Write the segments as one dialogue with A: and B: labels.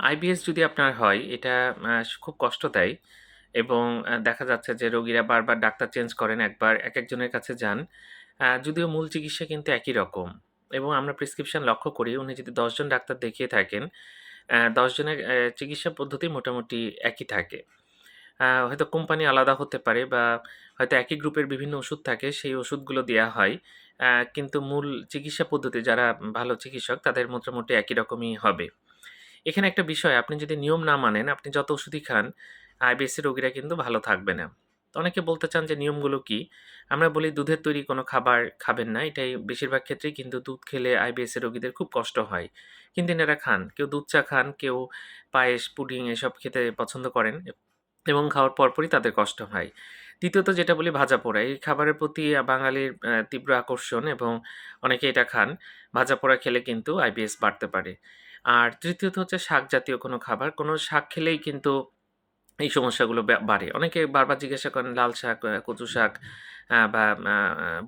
A: IBS যদি আপনার হয় এটা খুব কষ্ট দেয় এবং দেখা যাচ্ছে যে রোগীরা বারবার ডাক্তার চেঞ্জ করেন। একবার এক একজনের কাছে যান। যদিও মূল চিকিৎসা কিন্তু একই রকম এবং আমরা প্রেসক্রিপশন লক্ষ্য করি উনি যদি দশজন ডাক্তার দেখিয়ে থাকেন, অ্যা ১০ জনের অ্যা চিকিৎসা পদ্ধতি মোটামুটি একই থাকে। হয়তো কোম্পানি আলাদা হতে পারে বা হয়তো একই গ্রুপের বিভিন্ন ওষুধ থাকে, সেই ওষুধগুলো দেওয়া হয়। কিন্তু মূল চিকিৎসা পদ্ধতি যারা ভালো চিকিৎসক তাদের মোটামুটি একই রকমই হবে। এখানে একটা বিষয় আপনি যদি নিয়ম না মানেন, আপনি যত ওষুধই খান, আইবিএসের রোগীরা কিন্তু ভালো থাকবে না। তো অনেকে বলতে চান যে নিয়মগুলো কি? আমরা বলি দুধের তৈরি কোনো খাবার খাবেন না। এটাই বেশিরভাগ ক্ষেত্রেই কিন্তু দুধ খেলে আইবিএসের রোগীদের খুব কষ্ট হয়। কিন্তু এনারা খান। কেউ দুধ চা খান, কেউ পায়েস, পুডিং এসব খেতে পছন্দ করেন এবং খাওয়ার পরপরই তাদের কষ্ট হয়। দ্বিতীয়ত যেটা বলি ভাজা পোড়া এই খাবারের প্রতি বাঙালির তীব্র আকর্ষণ এবং অনেকে এটা খান। ভাজা পোড়া খেলে কিন্তু আইবিএস বাড়তে পারে। আর তৃতীয়ত হচ্ছে শাক জাতীয় কোনো খাবার। কোনো শাক খেলেই কিন্তু এই সমস্যাগুলো বাড়ে। অনেকে বারবার জিজ্ঞাসা করেন লাল শাক, কচু শাক বা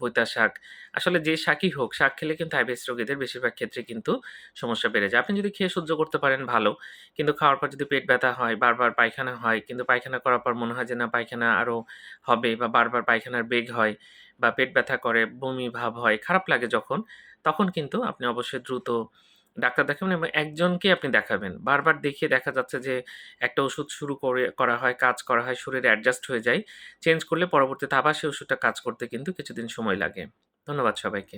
A: বৈতা শাক। আসলে যে শাকই হোক, শাক খেলে কিন্তু আইবিএস রোগীদের বেশিরভাগ ক্ষেত্রে কিন্তু সমস্যা বেড়ে যায়। আপনি যদি খেয়ে সহ্য করতে পারেন ভালো। কিন্তু খাওয়ার পর যদি পেট ব্যথা হয়, বারবার পায়খানা হয়, কিন্তু পায়খানা করার পর মনে হয় যে না পায়খানা আরও হবে বা বারবার পায়খানার বেগ হয় বা পেট ব্যথা করে, বমি ভাব হয়, খারাপ লাগে যখন, তখন কিন্তু আপনি অবশ্যই দ্রুত ডাক্তার দেখাবেন এবং একজনকে আপনি দেখাবেন। বারবার দেখিয়ে দেখা যাচ্ছে যে একটা ওষুধ শুরু করে করা হয়, কাজ করা হয়, শরীরে অ্যাডজাস্ট হয়ে যায়। চেঞ্জ করলে পরবর্তীতে আবার সেই ওষুধটা কাজ করতে কিন্তু কিছুদিন সময় লাগে। ধন্যবাদ সবাইকে।